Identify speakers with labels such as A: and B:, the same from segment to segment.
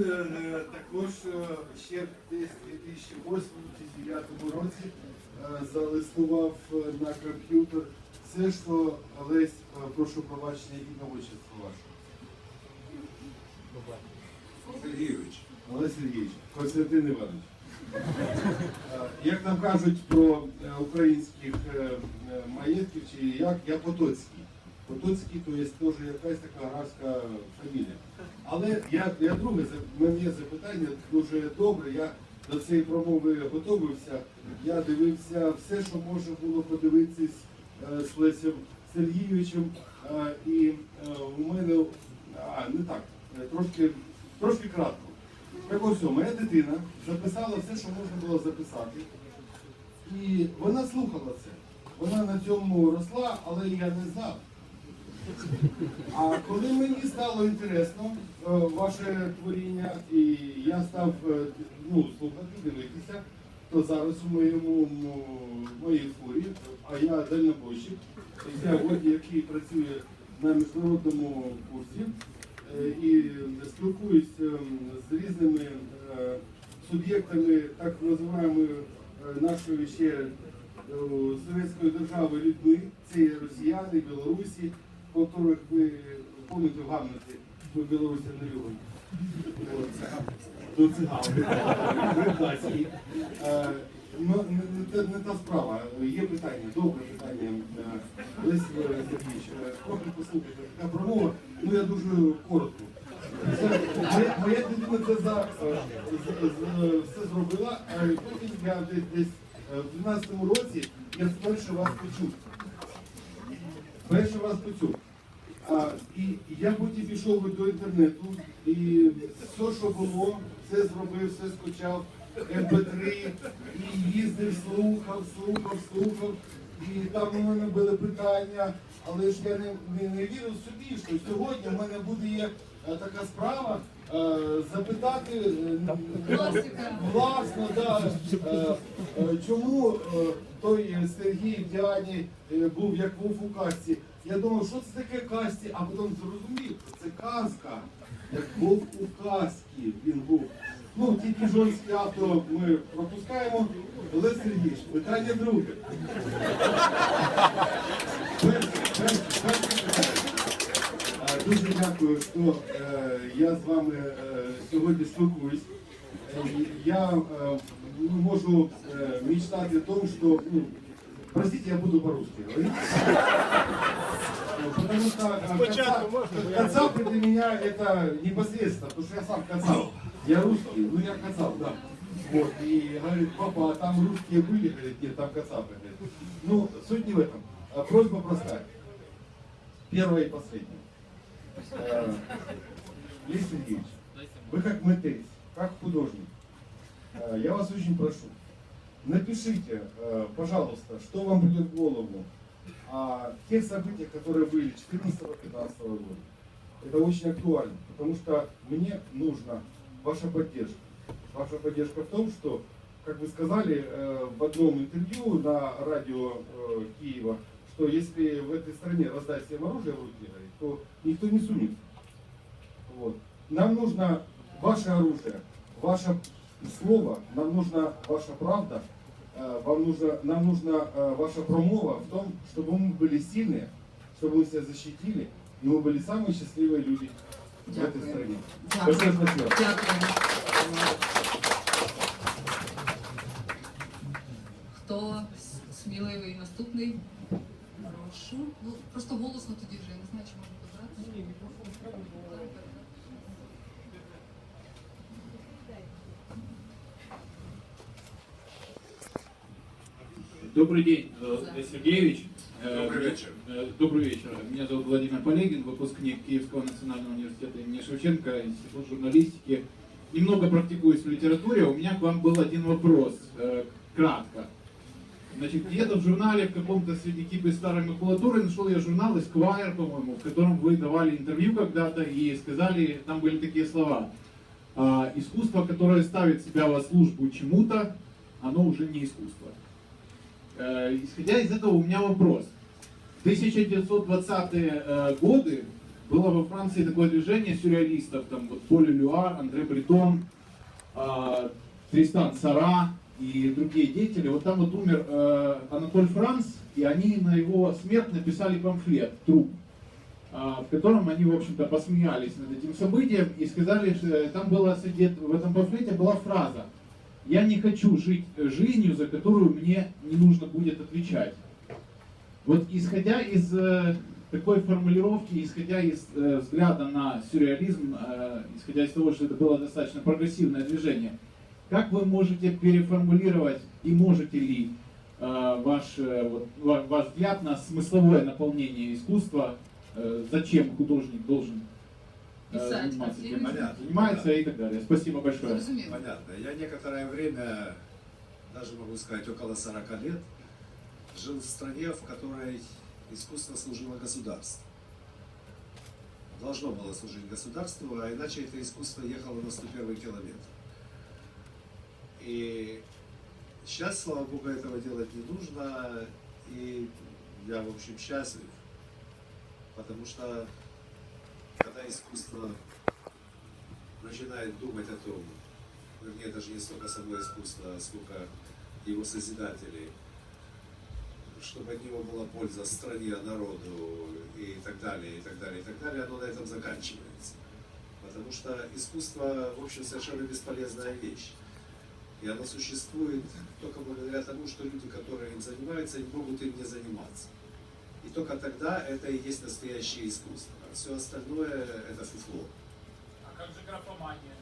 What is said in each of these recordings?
A: Він також е, ще десь у 2008-2009 році е, залистував е, на комп'ютер все, що Олесь, прошу пробачення і на отчество ваше.
B: Сергійович.
A: Олесь Сергійович, Константин Іванович. Як нам кажуть про українських маєтків, чи як, я Потоцький. Потоцький, то є теж якась така арабська фамілія. Але я, я друге, мене запитання дуже добре. Я до цієї промови готувався. Я дивився все, що можна було подивитись е, з Лесем Сергійовичем. Е, І е, у мене, а не так, трошки, трошки кратко. Так ось, моя дитина записала все, що можна було записати. І вона слухала це. Вона на цьому росла, але я не знав. А коли мені стало інтересно е, ваше творіння, і я став е, ну, слухати, дивитися, то зараз у моєму моїй фурі, а я дальнобойщик, я водій, який працює на міжнародному курсі е, і спілкуюсь е, з різними суб'єктами так називаємо нашої ще Совєтської держави людьми, це росіяни, білорусі, по яких ви помните в Гамлеті, що Білорусі не любить. До. Прекрасні. Е, ну, не, та справа. Є питання, добре питання. Е, Олесь Сергійович, е, трохи послухайте, така промова, ну я дуже коротко. Моя, дитина це за, е, все зробила, а потім я десь, е, в 12-му році я вперше вас почув. Перше вас почув. А, і я потім пішов до інтернету, і все, що було, все зробив, все скачав, МП3, і їздив, слухав, слухав, слухав. І там у мене були питання, але ж я не, не, не вірив собі, що сьогодні в мене буде є е, така справа е, запитати е, власно, да, е, е, чому е, той Сергій в Діані е, був як вовк у касті. Я думав, що це таке касті, а потім зрозумів, це казка, як вовк у касті він був. Ну, тільки жорсткі авто ми пропускаємо. Олег Сергійович, питання друге. Е, Дуже дякую, що е, я з вами е, сьогодні спілкуюсь. Е, Я е, ну, можу е, мечтати о том, что, ну, простите, я буду по-русски говорить. Э, Потому что э, каца- кацапы для меня это непосредственно, потому что я сам кацап. Я русский, ну я кацап, да. Вот, и говорит, папа, а там русские были? Говорит, нет, там кацапы. Говорит. Ну, суть не в этом. А Просьба простая. Первая и последняя. Э, Лев Сергеевич, вы как мытарь, как художник, э, я вас очень прошу, напишите, э, пожалуйста, что вам придет в голову о тех событиях, которые были 14-15 года. Это очень актуально, потому что мне нужна ваша поддержка. Ваша поддержка в том, что, как вы сказали э, в одном интервью на радио э, Киева, что если в этой стране раздать всем оружие в руки, то никто не сунется. Вот. Нам нужно ваше оружие, ваше слово, нам нужна ваша правда, э, вам нужно, нам нужна э, ваша промова в том, чтобы мы были сильные, чтобы мы себя защитили, и мы были самые счастливые люди в этой
C: Дякую.
A: стране.
C: Дякую.
A: Большое спасибо.
C: Дякую. Хто сміливий наступний? Прошу. Ну, просто голосно тоді вже, я не знаю, чи можна подати.
D: Добрый день, э, Олег Сергеевич. Э,
B: Добрый вечер.
D: э, Добрый вечер. Меня зовут Владимир Полегин, выпускник Киевского национального университета имени Шевченко, Институт журналистики. Немного практикуюсь в литературе. У меня к вам был один вопрос, э, кратко. Значит, где-то в журнале, в каком-то среди кипы старой макулатуры, нашел я журнал Esquire, по-моему, в котором вы давали интервью когда-то и сказали, там были такие слова. «А, Искусство, которое ставит себя во службу чему-то, оно уже не искусство. Э, Исходя из этого у меня вопрос. В 1920-е э, годы было во Франции такое движение сюрреалистов, там вот Поль Люар, Андре Бретон, а, Тристан Сара и другие деятели. Вот там вот умер э, Анатоль Франц, и они на его смерть написали памфлет, труп, а, в котором они, в общем-то, посмеялись над этим событием и сказали, что э, там сидеть, в этом памфлете была фраза «Я не хочу жить э, жизнью, за которую мне не нужно будет отвечать». Вот исходя из э, такой формулировки, исходя из э, взгляда на сюрреализм, э, исходя из того, что это было достаточно прогрессивное движение, как вы можете переформулировать и можете ли э, ваш, э, вот, ва- ваш взгляд на смысловое наполнение искусства, зачем художник должен
C: Писать
D: заниматься тем, чем занимается и так далее. Спасибо большое.
C: Зрозуміло.
B: Понятно. Я некоторое время, даже могу сказать около 40 лет, жил в стране, в которой искусство служило государству. Должно было служить государству, а иначе это искусство ехало на 101 километр. И сейчас, слава богу, этого делать не нужно, и я, в общем, счастлив, потому что когда искусство начинает думать о том, вернее, даже не столько само искусство, а сколько его созидателей, чтобы от него была польза стране, народу и так далее, и так далее, и так далее, оно на этом заканчивается. Потому что искусство, в общем, совершенно бесполезная вещь. И оно существует только благодаря тому, что люди, которые им занимаются, не могут им не заниматься. И только тогда это и есть настоящее искусство. А все остальное это фуфло.
D: А как же графомания?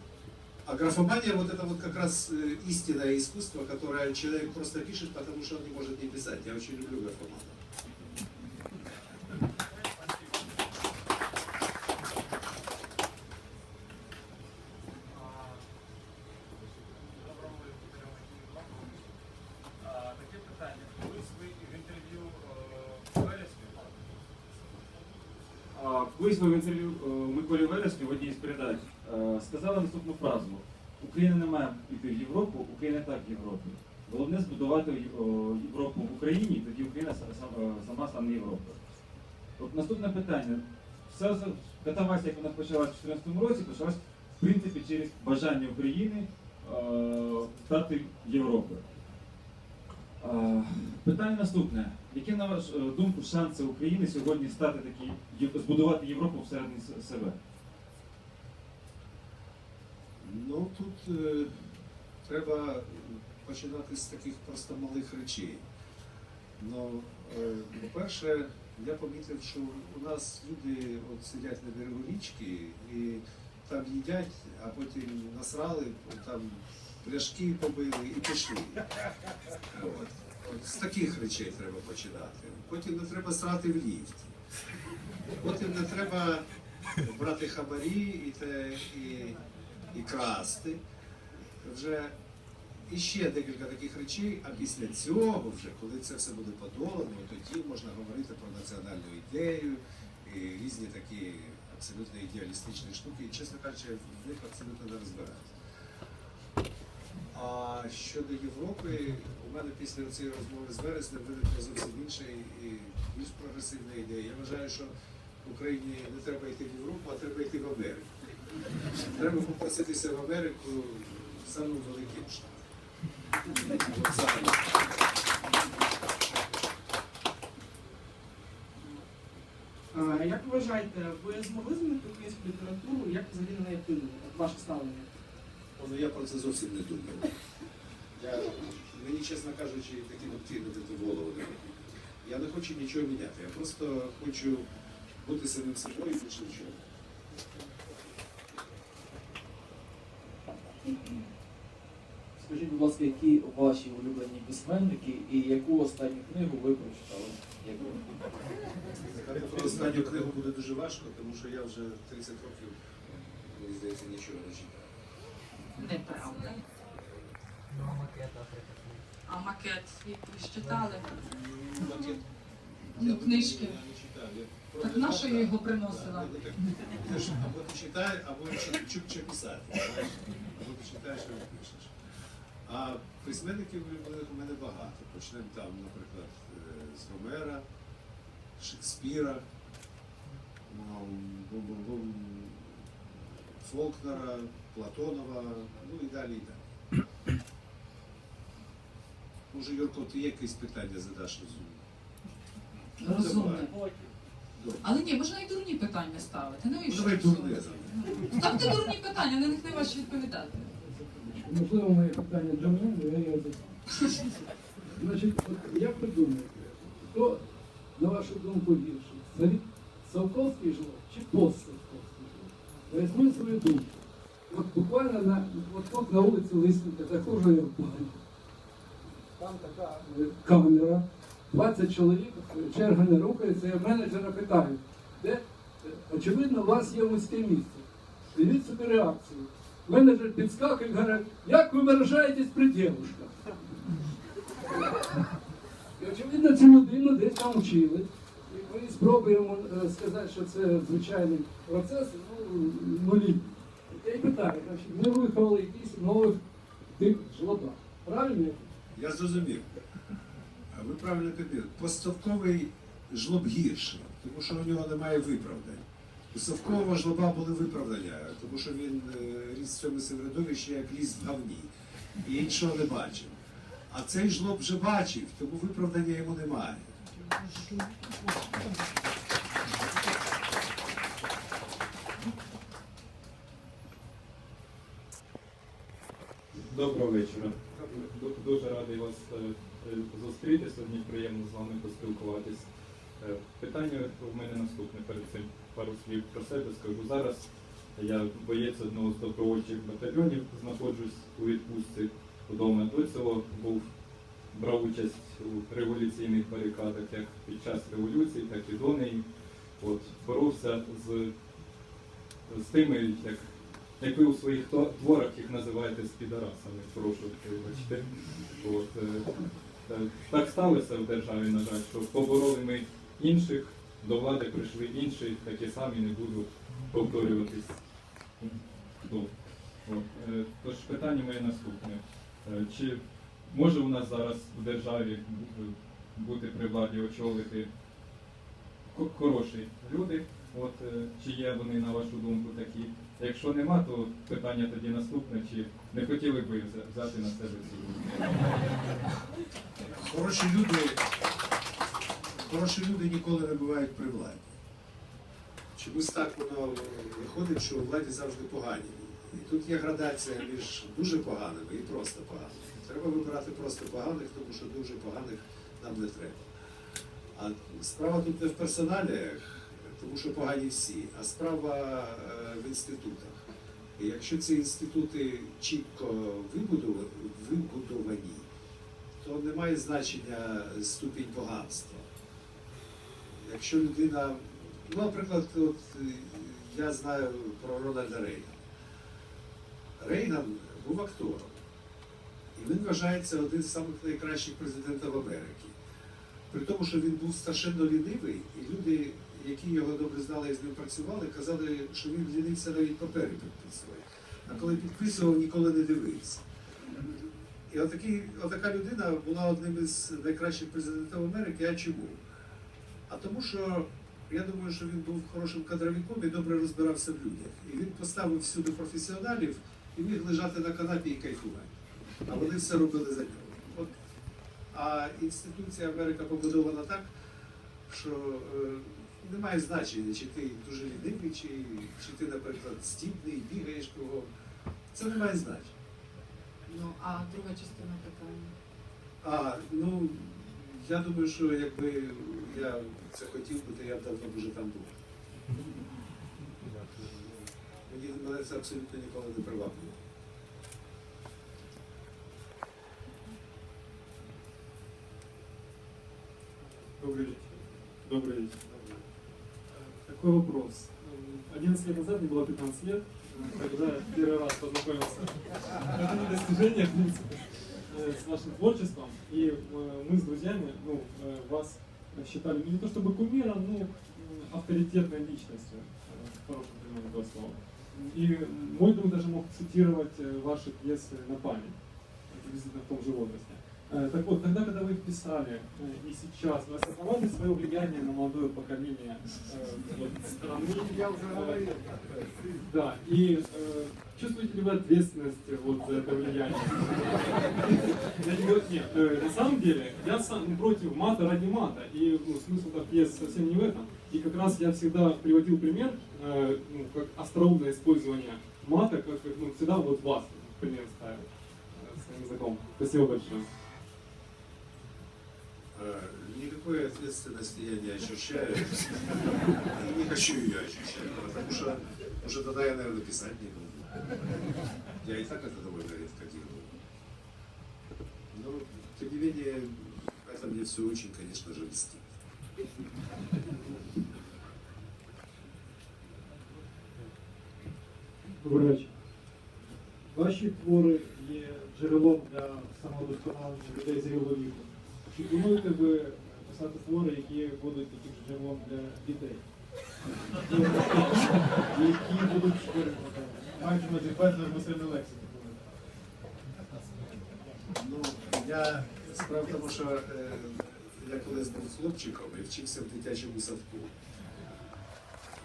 B: А графомания вот это вот как раз э, истинное искусство, которое человек просто пишет, потому что он не может не писать. Я очень люблю графомана.
E: Сама стане От наступне питання. Вся катавасія, вона почалась в 2014 році, почалась в принципі через бажання України е, стати Європою. Е, Питання наступне. Які, на вашу е, думку, шанси України сьогодні стати такі, збудувати Європу всередині себе?
B: Ну тут е, треба починати з таких просто малих речей. Ну, е, по-перше, я помітив, що у нас люди от сидять на берегу річки і там їдять, а потім насрали, там пляшки побили і пішли. От. От з таких речей треба починати. Потім не треба срати в ліфті. Потім не треба брати хабарі і, те, і, і красти. Вже і ще декілька таких речей, а після цього, вже, коли це все буде подолано, тоді можна говорити про національну ідею і різні такі абсолютно ідеалістичні штуки. І, чесно кажучи, в них абсолютно не розбираюся. А щодо Європи, у мене після цієї розмови з вересня виникла зовсім інша і більш прогресивна ідея. Я вважаю, що Україні не треба йти в Європу, а треба йти в Америку. Треба попроситися в Америку самим великим штатом.
F: Як ви вважаєте, ви змогли змінити українську літературу? Як взагалі на неї вплинули? Ваше ставлення?
B: Ну, я про це зовсім не думаю. Я, мені, чесно кажучи, такі думки не в голову не. Я не хочу нічого міняти. Я просто хочу бути самим собою і більше нічого.
G: Скажіть, будь ласка, які ваші улюблені письменники і яку останню книгу ви прочитали? Яку?
B: Про останню книгу буде дуже важко, тому що я вже 30 років, мені здається, нічого не читаю.
C: Неправда. А макет якийсь читали? Ну, книжки.
B: Я не читаю. Я
C: Так
B: просто
C: на що я його приносила?
B: Ну, Ти ж або ти читаєш, або чукче писати. знаєш. Або ти читаєш, або пишеш. А письменників улюблених у мене багато. Почнемо там, наприклад, е, з Гомера, Шекспіра. Фолкнера, Платонова, ну і далі і далі. Може, Юрко, ти якесь питання задаш розумне?
C: Розумне. Але ні, можна і дурні питання ставити.
B: Ну, давай дурне.
C: Ставте дурні питання, на них не важче відповідати.
H: Можливо, моє питання до мене, але я його задам. Значить, як ви думаєте, хто, на вашу думку, гірший? Савковський жлоб чи постсавковський жлоб? Поясню свою думку. От буквально на, от тут на вулиці Лисника заходжу я в баню. Там така е, камера, 20 чоловік, черга не рухається, я менеджера питаю, де, е, очевидно, у вас є вузьке місце. Дивіть собі реакцію. Менеджер підскакує і каже, як ви виражаєтесь при дівчинках? І очевидно, цю людину десь там вчили. І ми спробуємо е, сказати, що це звичайний процес, ну, нулі. Я й питаю, ми виховали якийсь нових тип жлоба. Правильно?
B: Я зрозумів. А ви правильно підбили. Поставковий жлоб гірший, тому що у нього немає виправдань. У Савкового жлоба були виправдання, тому що він е, ріс в цьому середовищі, як ліс в говні. І іншого не бачив. А цей жлоб вже бачив, тому виправдання йому немає.
I: Доброго вечора. Дуже радий вас е, е, зустріти сьогодні. Приємно з вами поспілкуватись. Питання у мене наступне. Перед цим пару слів про себе скажу. Зараз я боєць одного з добровольчих батальйонів, знаходжусь у відпустці вдома. До цього був брав участь у революційних барикадах як під час революції, так і до неї. От, боровся з, з тими, як як ви у своїх творах їх називаєте спідорасами, прошу вибачте. От, е, е, так сталося в державі, на жаль, що побороли ми інших, до влади прийшли інші, такі самі не буду повторюватись. Ну, от, е, Тож питання моє наступне. Е, Чи може у нас зараз в державі бути при владі очолити хороші люди? От е, чи є вони, на вашу думку, такі? Якщо нема, то питання тоді наступне, чи не хотіли б ви взяти на себе цю роль?
B: Хороші люди, хороші люди ніколи не бувають при владі. Чомусь так воно виходить, що у владі завжди погані. І тут є градація між дуже поганими і просто поганими. Треба вибирати просто поганих, тому що дуже поганих нам не треба. А справа тут не в персоналіях, тому що погані всі, а справа е, в інститутах. І якщо ці інститути чітко вибудовані, то не має значення ступінь поганства. Якщо людина, ну, наприклад, от е, я знаю про Рональда Рейгана. Рейган був актором, і він вважається один з самих найкращих президентів Америки. При тому, що він був страшенно лінивий, і люди, які його добре знали і з ним працювали, казали, що він лінився навіть папери підписувати. А коли підписував, ніколи не дивився. І отакий, отака людина була одним із найкращих президентів Америки. А чому? А тому, що я думаю, що він був хорошим кадровиком і добре розбирався в людях. І він поставив всюди професіоналів і міг лежати на канапі і кайфувати. А вони все робили за нього. От. А інституція Америка побудована так, що е, немає значення, чи ти дуже лінивий, чи, чи ти, наприклад, стібний, бігаєш кругом. Це не має значення.
C: Ну, а друга частина питання.
B: А, ну, я думаю, що якби я це хотів би, то я б давно б вже там був. Мені мене це абсолютно ніколи не приваблює.
J: Добрый вечер. Добрый вечер. Э, Такой вопрос. Э, 11 лет назад, мне было 15 лет, э, когда я первый раз познакомился. Это не достижение, в принципе, э, с вашим творчеством. И э, мы с друзьями, ну, э, вас считали, не то чтобы кумиром, но авторитетной личностью, э, в хорошем понимании этого слова. И мой друг даже мог цитировать э, ваши пьесы на память, приблизительно в том же возрасте. Э, Так вот, тогда, когда вы их писали, э, и сейчас, вы осознавали свое влияние на молодое поколение э, вот, страны?
A: Я вже говорив.
J: Да, и э, чувствуете ли вы ответственность вот, за это влияние? Я не говорю- Нет, э, на самом деле, я сам против мата ради мата, и ну, смысл так есть совсем не в этом. И как раз я всегда приводил пример, э, ну, как остроумное использование мата, как ну, всегда вот вас пример ставил своим языком. Спасибо большое.
B: Э, Никакой ответственности я не ощущаю. И не хочу ее ощущать, потому что, потому что тогда я, наверное, писать не буду. Я и так это довольно редко делаю. Но, тем не менее, это мне все очень, конечно же, льстит.
K: Добрий вечір. Ваші твори є джерелом для самовдосконалення людей зрілого віку. Чи плануєте ви писати твори, які будуть таким джерелом для дітей? Які будуть маючи на увазі безлер мислильну лексику?
B: Ну, я справа тому, що е, я колись був хлопчиком і вчився в дитячому садку.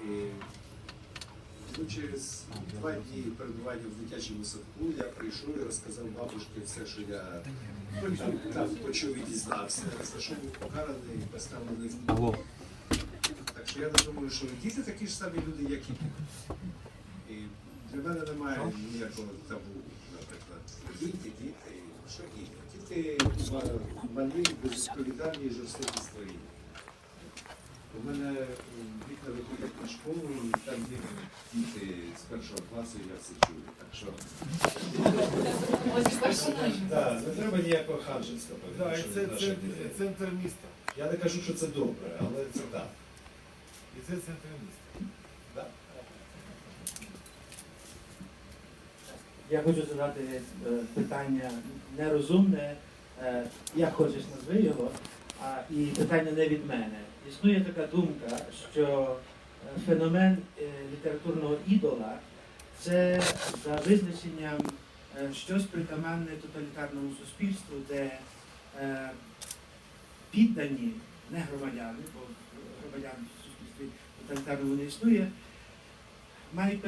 B: І ну, через два дні перебування в дитячому садку я прийшов і розказав бабушці все, що я там, там почув і дізнався, за що був покараний і поставлений в тюрму. Так що я не думаю, що діти такі ж самі люди, як і ми. І для мене немає ніякого табу, наприклад. Діти, діти, що діти? Діти ма- малі, безвідповідальні і жорстокі створіння. У мене м, вікна виходять на школу, і там є діти з першого класу, і я все чую. Так що не треба ніякого ханжества по
A: Да, і це, це центр міста.
B: Я не кажу, що це добре, але це так.
A: І це центр міста.
B: Да.
L: Я хочу задати е, питання нерозумне, е, як хочеш назви його, а, і питання не від мене. Існує така думка, що е, феномен е, літературного ідола це за визначенням е, щось притаманне тоталітарному суспільству, де піддані, не громадяни, бо громадян в суспільстві тоталітарному не існує, мають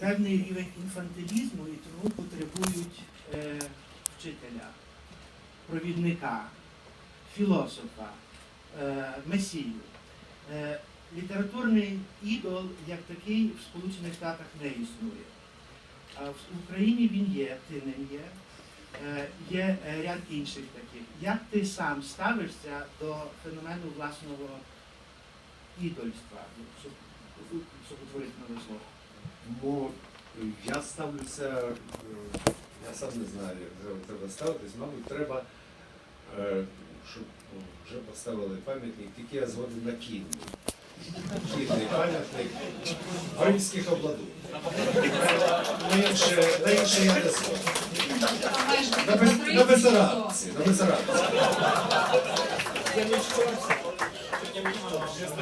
L: певний, рівень інфантилізму і тому потребують вчителя, провідника, філософа, месію. Е, літературний ідол як такий в Сполучених Штатах не існує. А в Україні він є, ти ним є. Е, є е, ряд інших таких. Як ти сам ставишся до феномену власного ідольства, ну, щоб, утворити нове слово?
B: Бо я ставлюся, е, я сам не знаю, як треба- ставитись. Мабуть, треба, е, щоб ну, вже поставили пам'ятник, тільки я згоден на кінний. Кінний пам'ятник в римських обладунках. На інше, на інше я не згоден. На, Бесарабці, на Бесарабці.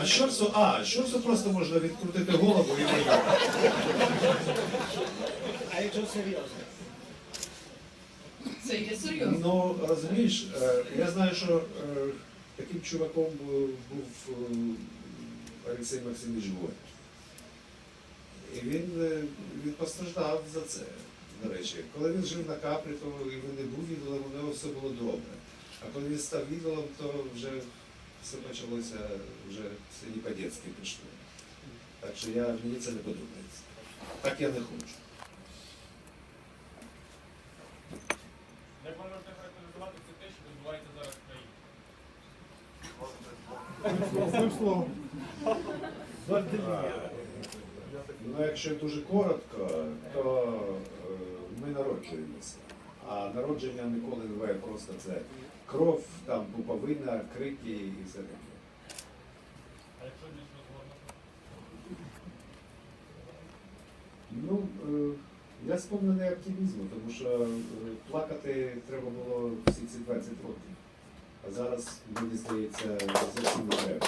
B: А щорсу, а, щорсу просто можна відкрутити голову і виїхати.
C: Це є серйозно.
B: Ну, розумієш, е, я знаю, що е, таким чуваком був, е, Олексій Максимович Горь. І він, він постраждав за це, до речі. Коли він жив на Капрі, то і він не був ідолом, у нього все було добре. А коли він став ідолом, то вже все почалося, вже все не по-дєцьки пішло. Так що я, мені це не подобається. Так я не хочу.
I: Як ви можете характеризувати це те, що відбувається зараз в країні?
A: Одним словом.
B: Ну, якщо дуже коротко, то е, ми народжуємося. А народження ніколи не буває просто це кров, там пуповина, крики і все таке.
I: А якщо більш розгорнуто?
B: Ну, е, я сповнений оптимізму, тому що е, плакати треба було всі ці 20 років. А зараз, мені здається, зовсім не треба.